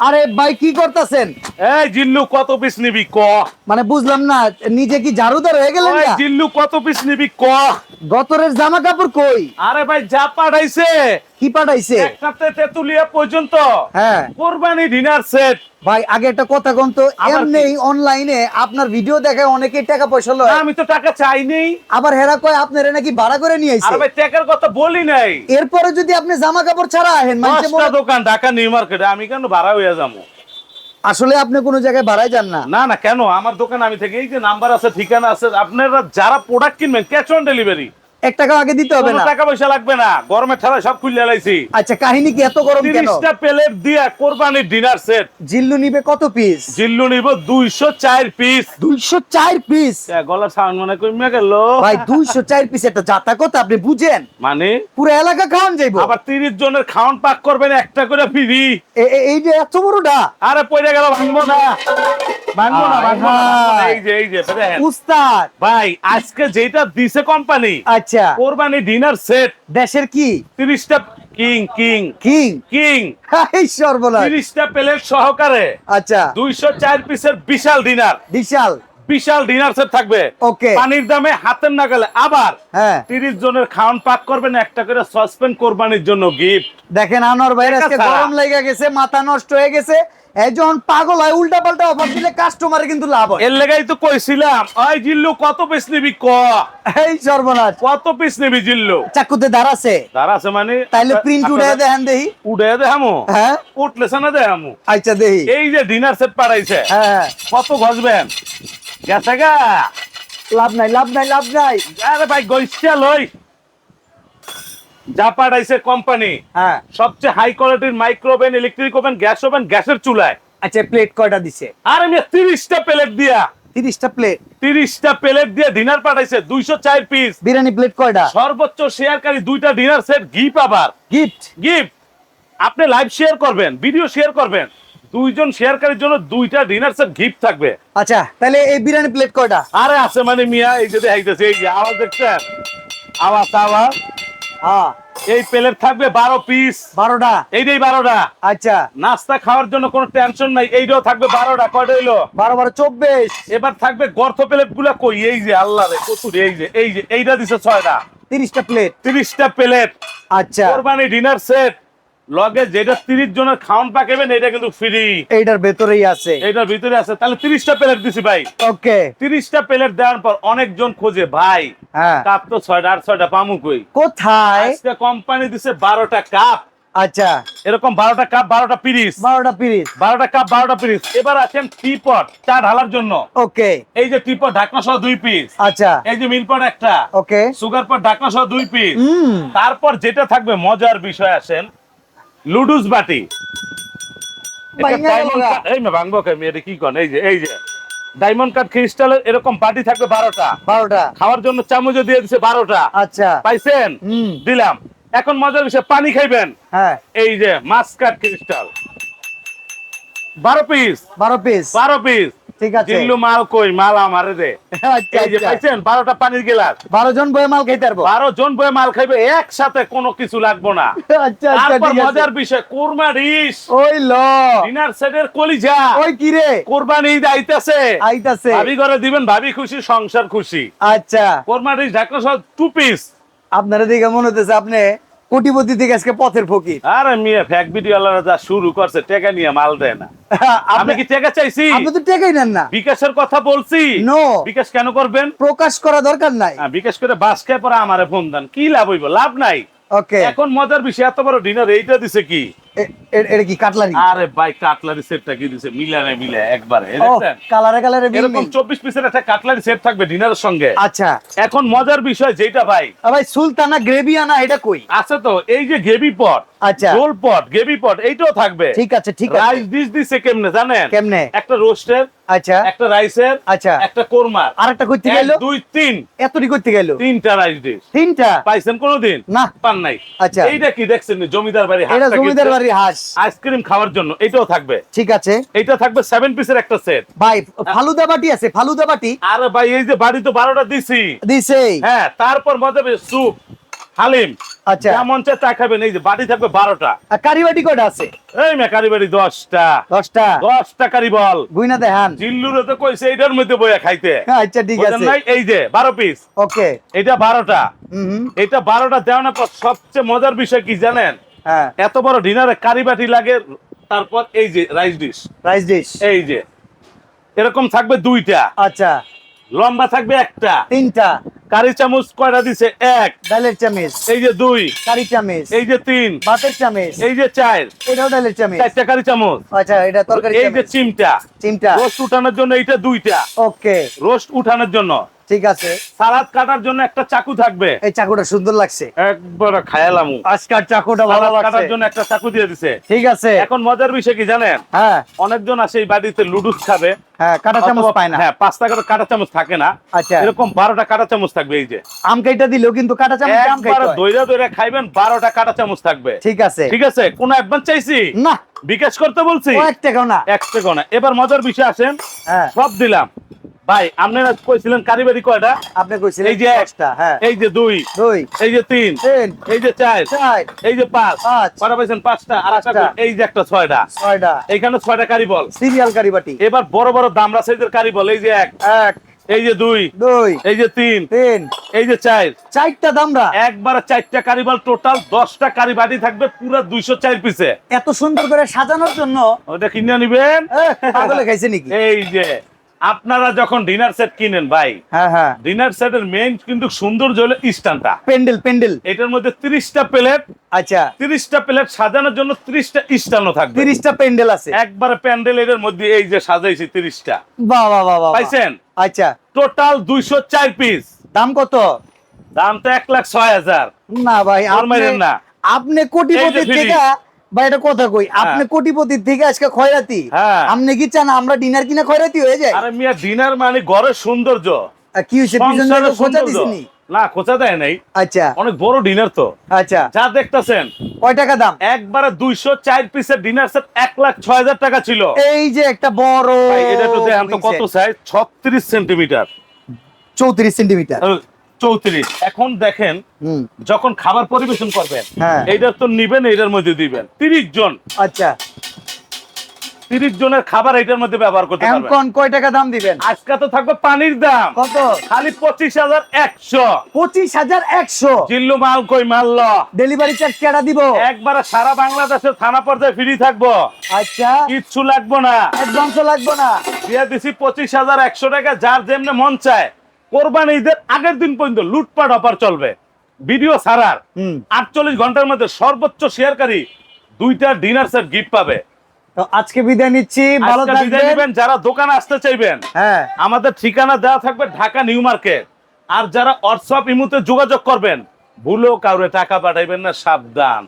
আরে ভাই কি করতেছেন? এই জিল্লু কত পিস নিবি? ক। মানে বুঝলাম না নিজে কি ঝাড়ুদার হয়ে গেলেন না? জিল্লু কত পিস নিবি? ক। গতরের জামা কাপড় কই? আরে ভাই যা পাঠাইছে কি পাঠাইছে? একটাতে তেতুলিয়া পর্যন্ত। হ্যাঁ। কোরবানি ডিনার সেট ভাই আগে একটা কথা কোন তো এমনি অনলাইনে আপনার ভিডিও দেখে অনেকেই টাকা পয়সা লয় আমি তো টাকা চাইনি আবার হেরা কয় আপনারা নাকি ভাড়া করে নিয়ে আইছে? আরে ভাই টাকার কথা বলি নাই। এরপরে যদি আপনি জামা কাপড় ছাড়া আহেন দশটা বলে- দোকান ঢাকা নিউ মার্কেটে আমি কেন ভাড়া হইয়া যাব? আসলে আপনি কোনো জায়গায় ভাড়ায় যান না। না না কেন? আমার দোকান আমি থেকে এই যে নাম্বার আছে ঠিকানা আছে আপনারা যারা প্রোডাক্ট কিনবেন ক্যাশ অন ডেলিভারি এক আগে দিতে হবে না। টাকা পয়সা লাগবে না। সব খুলে লাইছি। আচ্ছা কাহিনী কি এত গরম কেন? তিরিশটা প্লেট দিয়া কোরবানির ডিনার সেট জিল্লু নিবে কত পিস জিল্লু নিব পিস পিস সাউন্ড মনে গেল। ভাই কথা আপনি বুঝেন? মানে? পুরো এলাকা খাওয়ান যাইবো। আবার তিরিশ জনের খাওয়ান পাক করবেন একটা করে ফ্রি এই যে এত বড়টা আরে পড়ে গেল ভাঙবো না। ভাঙবো না ভাঙবো না, এই যে এই যে। উস্তাদ! ভাই আজকে যেটা দিছে কোম্পানি আচ্ছা। কোরবানি ডিনার সেট দেশের কি? কিং কিং কিং কিং এই সর্বনাশ। প্লেট সহকারে। আচ্ছা। দুইশো চার পিসের বিশাল ডিনার বিশাল। বিশাল ডিনার সেট থাকবে। ওকে। পানির দামে হাতের নাগালে। আবার হ্যাঁ। তিরিশ জনের খাওয়ান পাক করবেন একটা করে সসপেন কোরবানির জন্য গিফট দেখেন আনোয়ার ভাইয়ের আজকে গরম লেগে গেছে মাথা নষ্ট হয়ে গেছে। যখন পাগল হয় উল্টা পাল্টা অফার দিলে কাস্টমারে কিন্তু লাভ হয়। এর লেগাই তো কইছিলাম ওই জিল্লু কত পিস নিবি ক? এই সর্বনাশ। কত পিস নিবি জিল্লু? চাকুতে আছে? তার মানে? তাইলে প্রিন্ট উঠে দেখেন দেহি। উঠে দেখামো? হ্যাঁ। উঠলে না দেখামো? আচ্ছা দেহি। এই যে ডিনার সেট পাঠাইছে হ্যাঁ। কত ঘষবেন? গেছে গা? লাভ নাই লাভ নাই লাভ নাই। আরে ভাই গইছা লই। যা পাঠাইছে কোম্পানি হ্যাঁ। সবচেয়ে হাই কোয়ালিটির micro oven electric oven gas oven গ্যাসের চুলায়। আচ্ছা প্লেট কয়টা দিছে? আর আমি তিরিশটা প্লেট দিয়া তিরিশটা প্লেট তিরিশটা প্লেট দিয়ে ডিনার পাঠাইছে দুইশো চার পিস বিরিয়ানি প্লেট কয়টা? সর্বোচ্চ শেয়ারকারী দুইটা ডিনার সেট গিফট আবার। গিফট গিফট আপনি লাইভ শেয়ার করবেন ভিডিও শেয়ার করবেন। দুইজন শেয়ারকারীর জন্য দুইটা ডিনার সেট গিফট থাকবে। আচ্ছা তাহলে এই বিরিয়ানি প্লেট কয়টা? আরে আছে মানে মিয়া এই যে দেখাইতেছে এই যে আওয়াজ দেখছেন? আওয়াজ আওয়াজ। হ্যাঁ। এই প্লেট থাকবে বারো পিস বারোটা। এইটাই বারোটা। আচ্ছা। নাস্তা খাওয়ার জন্য কোনো টেনশন নাই এইটাও থাকবে বারোটা কয়টা হইল? বারো বারো চব্বিশ। এবার থাকবে গর্ত প্লেটগুলা কই? এই যে আল্লাহ রে কচুর এই যে এই যে এইটা দিছে ছয়টা। তিরিশটা প্লেট তিরিশটা প্লেট। আচ্ছা। কোরবানি ডিনার সেট লগে যেটা তিরিশ জনের খাওয়ান পাকেবেন এটা কিন্তু ফ্রি এইটার ভেতরেই আছে। এটার ভিতরে আছে। তাহলে তিরিশটা প্লেট দিছি ভাই। ওকে। তিরিশটা প্লেট দেওয়ার পর অনেকজন খোঁজে ভাই হ্যাঁ। কাপ তো ছয়টা আর ছয়টা পামু কই? কোথায়? আজকে কোম্পানি দিছে বারোটা কাপ আচ্ছা। এরকম বারোটা কাপ বারোটা পিরিস বারোটা পিরিস বারোটা কাপ বারোটা পিরিস এবার আছেন টিপট চা ঢালার জন্য। ওকে। এই যে টিপট ঢাকনা সহ দুই পিস আচ্ছা। এই যে মিলপট একটা। ওকে। সুগার পট ঢাকনা সহ দুই পিস হুম। তারপর যেটা থাকবে মজার বিষয় আসেন। লুডুস বাটি। এটা ভাইঙ্গা গেল diamond গা। cut- এই মে ভাঙবো কে এটা কি কন? এই যে এই যে। ডায়মন্ড কাট ক্রিস্টালের এরকম বাটি থাকবে বারোটা। বারোটা। খাওয়ার জন্য চামচও দিয়ে দিছে বারোটা। আচ্ছা। পাইছেন? দিলাম। এখন মজার বিষয় পানি খাইবেন? হ্যাঁ। এই যে মাছ কাট ক্রিস্টাল বারো পিস বারো পিস বারো পিস ঠিক আছে। জিল্লু মাল কই মাল আমারে দে। আচ্ছা, এই যে আচ্ছা। পাইছেন বারোটা পানির গিলাস। বারো জন বয়ে মাল খাইতে পারব? বারো জন বয়ে মাল খাইবে একসাথে কোনো কিছু লাগবো না। আচ্ছা আচ্ছা তারপর ঠিক আছে। মজার বিষয় কোরমা রিস। ওই ল। ডিনার সেটের কলিজা। ওই কি রে? কোরবানি ঈদ আইতাছে। আইতাছে। ভাবি ঘরে দিবেন ভাবি খুশি সংসার খুশি। আচ্ছা। কোরমা রিস ঢাকা সহ টু পিস আপনারা দেখে মনে হতেছে আপনি কোটিপতি থেকে আজকে পথের ফকির। আরে মিয়া ফ্যাক ভিডিও আলাদা যা শুরু করছে টাকা নিয়ে মাল দেয় না। আপনি কি টাকা চাইছি? আপনি তো টেকাই নেন না। বিকাশের কথা বলছি। নো বিকাশ কেন করবেন? প্রকাশ করা দরকার নাই। হ্যাঁ, বিকাশ করে বাস খেয়ে পরে আমারে ফোন দেন। কি লাভ হইব? লাভ নাই। ওকে এখন মজার বিষয় এত বড় ডিনার এইটা দিছে কি? এটা কি কাটলারি? আরে ভাই কাটলারি সেটটা কি দিছে? মিলে একবারে এই ও দেখছেন? কালারে কালারে এরকম চব্বিশ পিসের একটা কাটলারি সেট থাকবে ডিনারের সঙ্গে। আচ্ছা। এখন মজার বিষয় যেটা ভাই ভাই সুলতানা গ্রেভি আনা এটা কই? আছে তো এই যে গেবি পট আচ্ছা। রোল পট গেবি পট এইটাও থাকবে। ঠিক আছে ঠিক আছে। রাইস ডিশ দিছে কেমনে জানেন? কেমনে? একটা রোস্টের আচ্ছা। একটা রাইসের আচ্ছা। একটা কোরমার। আরেকটা কইতে এক, গেল দুই তিন। এতটি করতে গেল? তিনটা রাইস ডিশ। তিনটা? পাইছেন কোনোদিন? না। পান নাই। আচ্ছা। এইটা কি দেখছেন জমিদার বাড়ি এটা জমিদার হাঁস আইসক্রিম খাওয়ার জন্য এটাও থাকবে। ঠিক আছে। এটা থাকবে সেভেন পিসের একটা সেট ভাই ফালুদা বাটি আছে ফালুদা বাটি। আরে ভাই এই যে বাড়ি তো বারোটা দিছি। দিছে। হ্যাঁ তারপর মজা স্যুপ হালিম। আচ্ছা। যা মন চায় তা খাবেন এই যে বাড়ি থাকবে বারোটা। আর কারিবাটি কয়টা আছে? এই মেকারি বাড়ি দশটা। দশটা? দশটা কারি বল। গুইনা দেখান জিল্লুরে তো কইছে এইটার মধ্যে বইয়া খাইতে। আচ্ছা ঠিক আছে। নাই? এই যে বারো পিস ওকে। এটা বারোটা। এটা বারোটা দেওয়ানোর পর সবচেয়ে মজার বিষয় কি জানেন? এত বড় ডিনারে কারি বাটি লাগে তারপর এই যে রাইস ডিশ রাইস ডিশ এই যে এরকম থাকবে দুইটা। আচ্ছা। লম্বা থাকবে একটা। তিনটা। কারি চামচ কয়টা দিছে? এক। ডালের চামিচ। এই যে দুই। কারি চামিচ। এই যে তিন। ভাতের চামিচ। এই যে চার। এটাও ডালের চামিচ। চারটা কারি চামচ। আচ্ছা এটা তরকারি এই যে চিমটা। চিমটা। রোস্ট উঠানোর জন্য এইটা দুইটা। ওকে। রোস্ট উঠানোর জন্য। ঠিক আছে। সালাদ কাটার জন্য একটা চাকু থাকবে। এই চাকুটা সুন্দর লাগছে। একবার খায়ালাম আজকাল চাকুটা ভালো সালাদ কাটার জন্য একটা চাকু দিয়ে দিছে। ঠিক আছে। এখন মজার বিষয় কি জানেন? হ্যাঁ। অনেকজন আসে এই বাড়িতে লুডুস খাবে। হ্যাঁ কাটা চামচ পায় না। হ্যাঁ পাঁচটা করে কাটা চামচ থাকে না। আচ্ছা। এরকম বারোটা কাটা চামচ থাকবে এই যে। আম কাইটা দিলেও কিন্তু কাটা চামচ আম দইরা দইরা খাইবেন বারোটা কাটা চামচ থাকবে। ঠিক আছে। ঠিক আছে? কোন অ্যাডভান্স চাইছি? না। বিকাশ করতে বলছি? কয়েক টাকাও না। কোনা এবার মজার বিষয় আসেন। হ্যাঁ। সব দিলাম। ভাই আপনারা কইছিলেন কারিবারি কয়টা আপনি কইছিলেন এই যে এক, দশটা হ্যাঁ এই যে দুই দুই এই যে তিন তিন এই যে চার চার এই যে পাঁচ পাঁচ কটা পাইছেন পাঁচটা আর একটা এই যে একটা ছয়টা ছয়টা এইখানে ছয়টা কারি বল সিরিয়াল কারিবাটি এবার বড় বড় দামরা সাইজের কারি বল এই যে এক এক এই যে দুই দুই এই যে তিন তিন এই যে চার চারটা দামরা একবার চারটা কারিবাল টোটাল দশটা কারি বাটি থাকবে পুরো দুইশো চার পিসে এত সুন্দর করে সাজানোর জন্য ওটা কিনে নিবেন খাইছে নাকি এই যে আপনারা যখন ডিনার সেট কিনেন ভাই হ্যাঁ হ্যাঁ। ডিনার সেটের মেইন কিন্তু সৌন্দর্য হলো স্ট্যান্ডটা। পেন্ডেল পেন্ডেল এটার মধ্যে তিরিশটা প্লেট আচ্ছা। তিরিশটা প্লেট সাজানোর জন্য তিরিশটা স্ট্যান্ডও থাকবে। তিরিশটা প্যান্ডেল আছে। একবারে প্যান্ডেল এর মধ্যে এই যে সাজাইছি তিরিশটা। বাহ বাহ বাহ পাইছেন? আচ্ছা। টোটাল দুইশো চার পিস দাম কত? দাম তো এক লাখ ছয় হাজার। না ভাই আর মাইরেন আপনি না। আপনি কোটিপতির এই থেকে ভাই এটা কথা কই আপনি কোটিপতির থেকে আজকে খয়রাতি। হ্যাঁ। আপনি কি চান আমরা ডিনার কিনা খয়রাতি হয়ে যায় আরে মিয়া ডিনার মানে ঘরের সৌন্দর্য। কি হইছে পিছন থেকে খোঁচা। দিছিনি? না খোঁচা দেয় নাই। আচ্ছা। অনেক বড় ডিনার তো। আচ্ছা। যা দেখতেছেন। কয় টাকা দাম? একবারে দুইশো চার পিসের ডিনার সেট এক লাখ ছয় হাজার টাকা ছিল। এই যে একটা বড় এটা তো দেখেন তো কত সাইজ ছত্রিশ সেন্টিমিটার চৌত্রিশ সেন্টিমিটার চৌত্রিশ। এখন দেখেন যখন খাবার পরিবেশন করবেন হ্যাঁ। এইটা তো নিবেন এটার মধ্যে দিবেন। তিরিশ জন। আচ্ছা। তিরিশ জনের খাবার এটার মধ্যে ব্যবহার করতে পারবেন। এখন কয় টাকা দাম দিবেন? আজকে তো থাকবে পানির দাম। কত? খালি পঁচিশ হাজার একশো। পঁচিশ হাজার একশো? জিল্লু মাল কই মারল ডেলিভারি চার্জ কেটা দিব? একবারে সারা বাংলাদেশের থানা পর্যায়ে ফ্রি থাকব। আচ্ছা। কিচ্ছু লাগবো না। অ্যাডভান্সও লাগবে না। দিয়ে দিছি পঁচিশ হাজার একশো টাকা যার যেমনি মন চায়। কোরবানি ঈদের আগের দিন পর্যন্ত লুটপাট অফার চলবে। ভিডিও ছাড়ার আটচল্লিশ ঘণ্টার মধ্যে সর্বোচ্চ শেয়ারকারী দুইটা ডিনার সেট গিফট পাবে। তো আজকে বিদায় নিচ্ছি ভালো বিদায় থাকবেন। যারা দোকানে আসতে চাইবেন হ্যাঁ। আমাদের ঠিকানা দেওয়া থাকবে ঢাকা নিউ মার্কেট। আর যারা হোয়াটসঅ্যাপ ইমুতে যোগাযোগ করবেন ভুলেও কাউরে টাকা পাঠাইবেন না সাবধান।